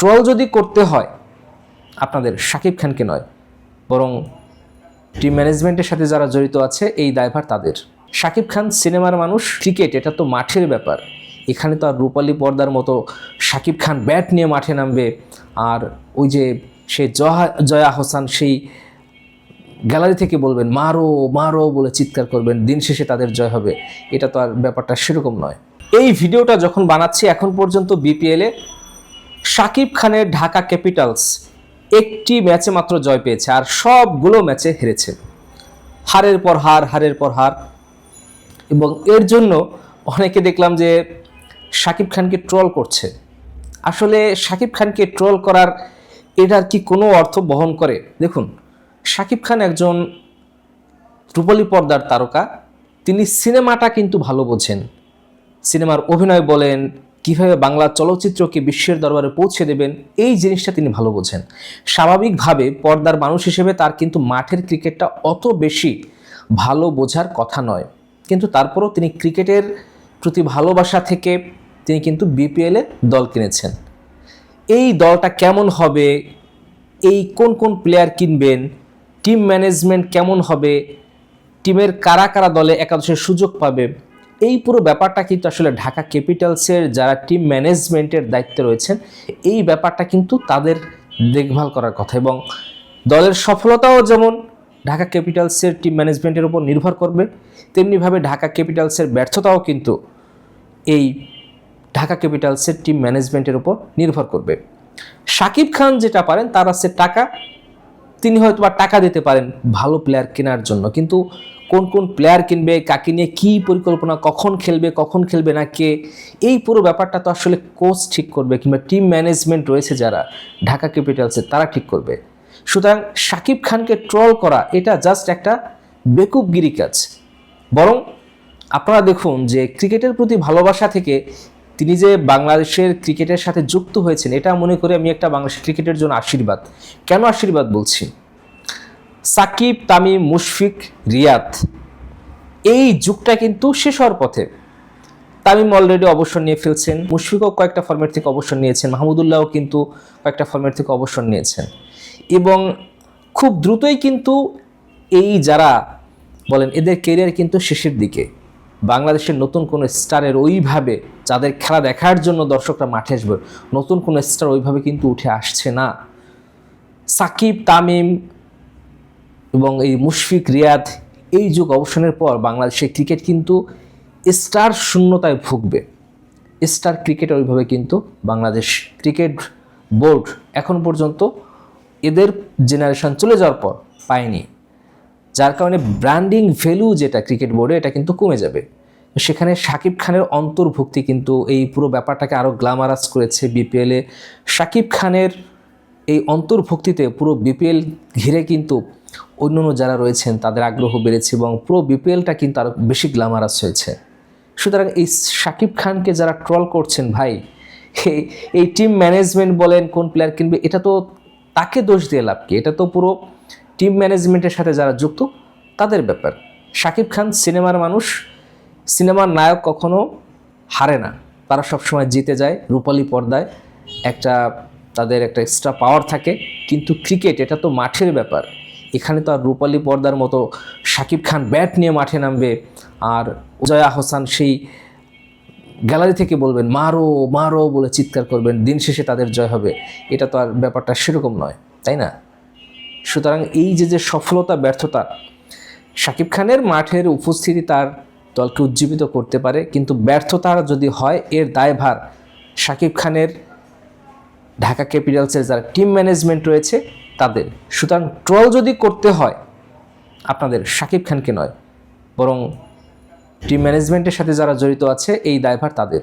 Troll যদি করতে হয়, আপনাদের শাকিব খানকে নয়, বরং টিম ম্যানেজমেন্টের সাথে যারা জড়িত আছে, এই দায়ভার তাদের। শাকিব খান সিনেমার মানুষ ক্রিকেট এটা তো মাঠের ব্যাপার। এখানে তো আর রূপালী পর্দার মতো শাকিব খান ব্যাট নিয়ে মাঠে নামবে, আর ওই যে সে জয়া জয়া হোসান সেই গ্যালারি থেকে বলবেন, মারো মারো বলে চিৎকার করবেন, দিন শেষে তাদের জয় হবে। এটা তো আর ব্যাপারটা সেরকম নয়। এই ভিডিওটা যখন বানাচ্ছি, এখন পর্যন্ত বিপিএলে শাকিব খানের ঢাকা ক্যাপিটালস একটি ম্যাচে মাত্র জয় পেয়েছে আর সবগুলো ম্যাচে হেরেছে। হারের পর হার, হারের পর হার। এবং এর জন্য অনেকে দেখলাম যে শাকিব খানকে ট্রল করছে। আসলে শাকিব খানকে ট্রল করার এটার কি কোনো অর্থ বহন করে? দেখুন, শাকিব খান একজন রূপালী পর্দার তারকা। তিনি সিনেমাটা কিন্তু ভালো বোঝেন। সিনেমার অভিনয় বলেন কীভাবে বাংলা চলচ্চিত্রকে বিশ্বের দরবারে পৌঁছে দেবেন, এই জিনিসটা তিনি ভালো বোঝেন। স্বাভাবিকভাবে পর্দার মানুষ হিসেবে তার কিন্তু মাঠের ক্রিকেটটা অত বেশি ভালো বোঝার কথা নয়। কিন্তু তারপরও তিনি ক্রিকেটের প্রতি ভালোবাসা থেকে তিনি কিন্তু বিপিএলে দল কিনেছেন। এই দলটা কেমন হবে? এই কোন কোন প্লেয়ার কিনবেন? টিম ম্যানেজমেন্ট কেমন হবে? টিমের কারা কারা দলে একাদশের সুযোগ পাবে? এই পুরো ব্যাপারটা কিন্তু আসলে ঢাকা ক্যাপিটালসের যারা টিম ম্যানেজমেন্টের দায়িত্বে রয়েছেন, এই ব্যাপারটা কিন্তু তাদের দেখভাল করার কথা এবং দলের সফলতাও যেমন ঢাকা ক্যাপিটালসের টিম ম্যানেজমেন্টের উপর নির্ভর করবে, তেমনিভাবে ঢাকা ক্যাপিটালসের ব্যর্থতাও কিন্তু এই ঢাকা ক্যাপিটালসের টিম ম্যানেজমেন্টের উপর নির্ভর করবে। শাকিব খান যেটা পারেন, তার আছে টাকা। তিনি হয়তো বা টাকা দিতে পারেন ভালো প্লেয়ার কেনার জন্য, কিন্তু কোন কোন প্লেয়ার কিনবে, কাকে নিয়ে কী পরিকল্পনা, কখন খেলবে কখন খেলবে না কে, এই পুরো ব্যাপারটা তো আসলে কোচ ঠিক করবে কিংবা টিম ম্যানেজমেন্ট রয়েছে যারা, ঢাকা ক্যাপিটালসে তারা ঠিক করবে। সুতরাং শাকিব খানকে ট্রল করা, এটা জাস্ট একটা বেকুবগিরি কাজ। বরং আপনারা দেখুন যে ক্রিকেটের প্রতি ভালোবাসা থেকে তিনি যে বাংলাদেশের ক্রিকেটের সাথে যুক্ত হয়েছেন, এটা মনে করে আমি একটা বাংলাদেশের ক্রিকেটের জন্য আশীর্বাদ। কেন আশীর্বাদ বলছি? সাকিব, তামিম, মুশফিক, রিয়াদ। এই যুগটা কিন্তু শেষ হওয়ার পথে। তামিম অলরেডি অবসর নিয়ে ফেলছেন, মুশফিকও কয়েকটা ফর্মেট থেকে অবসর নিয়েছেন, মাহমুদুল্লাহও কিন্তু কয়েকটা ফর্মেট থেকে অবসর নিয়েছেন। এবং খুব দ্রুতই কিন্তু এই যারা বলেন এদের কেরিয়ার কিন্তু শেষের দিকে। বাংলাদেশের নতুন কোনো স্টারের ওইভাবে যাদের খেলা দেখার জন্য দর্শকরা মাঠে আসবে, নতুন কোনো স্টার ওইভাবে কিন্তু উঠে আসছে না। সাকিব, তামিম এবং এই মুশফিক রিয়াদ এই যুগ অবসানের পর বাংলাদেশের ক্রিকেট কিন্তু স্টার শূন্যতায় ভুগবে। স্টার ক্রিকেট ওইভাবে কিন্তু বাংলাদেশ ক্রিকেট বোর্ড এখন পর্যন্ত এদের জেনারেশন চলে যাওয়ার পর পায়নি। যার কারণে ব্র্যান্ডিং ভ্যালু যেটা ক্রিকেট বোর্ডে, এটা কিন্তু কমে যাবে। সেখানে শাকিব খানের অন্তর্ভুক্তি কিন্তু এই পুরো ব্যাপারটাকে আরও গ্ল্যামারাস করেছে বিপিএলে শাকিব খানের এই অন্তর্ভুক্তিতে পুরো বিপিএল ঘিরে কিন্তু অন্য অন্য যারা রয়েছেন, তাদের আগ্রহ বেড়েছে এবং পুরো বিপিএলটা কিন্তু আরও বেশি গ্ল্যামারাস হয়েছে। সুতরাং এই শাকিব খানকে যারা ট্রল করছেন ভাই এই টিম ম্যানেজমেন্ট বলেন, কোন প্লেয়ার কিনবে, এটা তো তাকে দোষ দিয়ে লাভ কি? এটা তো পুরো টিম ম্যানেজমেন্টের সাথে যারা যুক্ত, তাদের ব্যাপার। শাকিব খান সিনেমার মানুষ সিনেমার নায়ক কখনো হারে না। তারা সবসময় জিতে যায়, রূপালী পর্দায়। একটা, তাদের একটা এক্সট্রা পাওয়ার থাকে। কিন্তু ক্রিকেট এটা তো মাঠের ব্যাপার। এখানে তো আর রূপালী পর্দার মতো শাকিব খান ব্যাট নিয়ে মাঠে নামবে। আর জয়া হোসান সেই গ্যালারি থেকে বলবেন, মারো মারো বলে চিৎকার করবেন, দিন শেষে তাদের জয় হবে। এটা তো আর ব্যাপারটা সেরকম নয়, তাই না? সুতরাং এই যে যে সফলতা, ব্যর্থতা, শাকিব খানের মাঠের উপস্থিতি তার দলকে উজ্জীবিত করতে পারে, কিন্তু ব্যর্থতা যদি হয়, এর দায়ভার শাকিব খানের ঢাকা ক্যাপিটালসের যারা টিম ম্যানেজমেন্ট রয়েছে। তাদের। সুতরাং ট্রল যদি করতে হয়, আপনাদের শাকিব খানকে নয়, বরং টিম ম্যানেজমেন্টের সাথে যারা জড়িত আছে, এই দায়ভার তাদের।